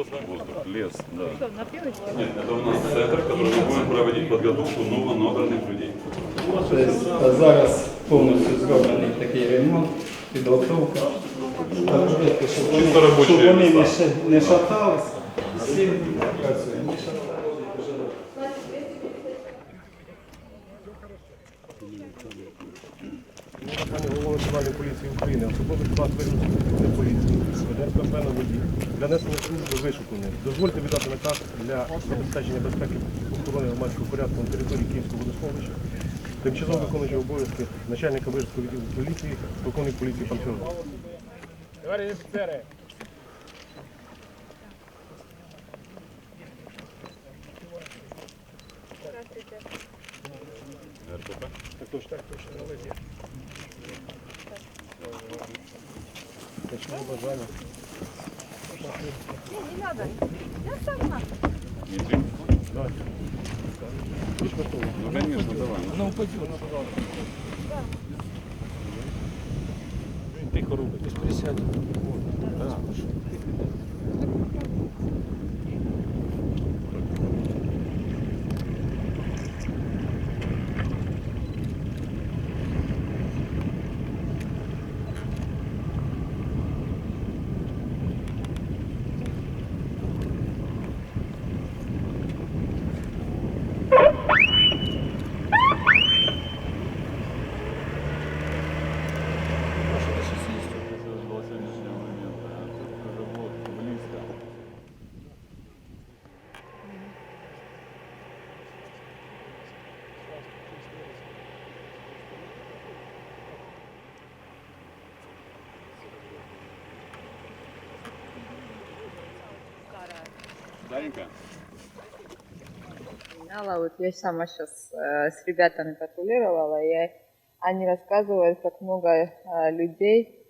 воздух, лес, да. Что, напились? Нет, это у нас центр, который мы будем проводить подготовку новонабранных людей. Тобто зараз повністю зроблений такий ремонт, підготовка. Так, робити, щоб вони, Чисто робочі щоб вони не, місця. ша- не шатались. Всі працюємо. Пані голова Національної поліції України, особливий склад вирішення поліції, ДРПП на воді, для несення служби вишукування. Дозвольте віддати наказ для забезпечення безпеки охорони громадського порядку на території Київського водосховища. Тимчасово виконуючи обов'язки начальника Вижницького відділу поліції, полковник поліції пан Федоров. Товариші офіцери! Так точно, так точно, воді. Точно бажання. Не, не надо. Я сама. Не готово. Ну, конечно, давай. Вона упаде, вона пожалуйста. Тихо робить, присядь. Да. Знала, вот я сама сейчас с ребятами патрулировала, и они рассказывают, как много э, людей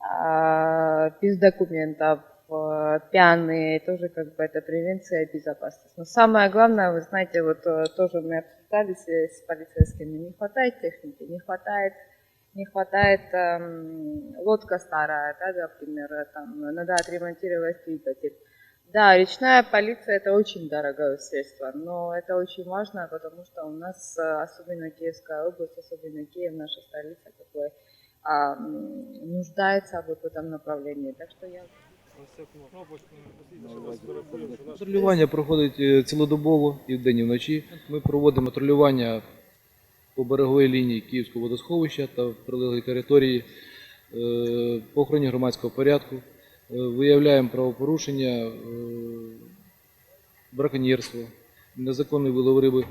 э, без документов, э, пьяные, тоже как бы это превенция и безопасность. Но самое главное, вы знаете, вот э, тоже мы обсуждали с, с полицейскими, не хватает техники, не хватает не хватает эм, лодка старая, да, например, э, там надо отремонтировать двигатель. Да, речная полиция это очень дорогое средство, но это очень важно, потому что у нас, э, особенно Киевская область, особенно Киев, наша столица, такой, а, м, нуждается вот в этом направлении. Так что я Патрулювання проходить е, цілодобово і вдень, і вночі. Ми проводимо патрулювання по береговій лінії Київського водосховища та в прилеглій території е, по охороні громадського порядку. Е, Виявляємо правопорушення, е, браконьєрство, незаконний вилов риби.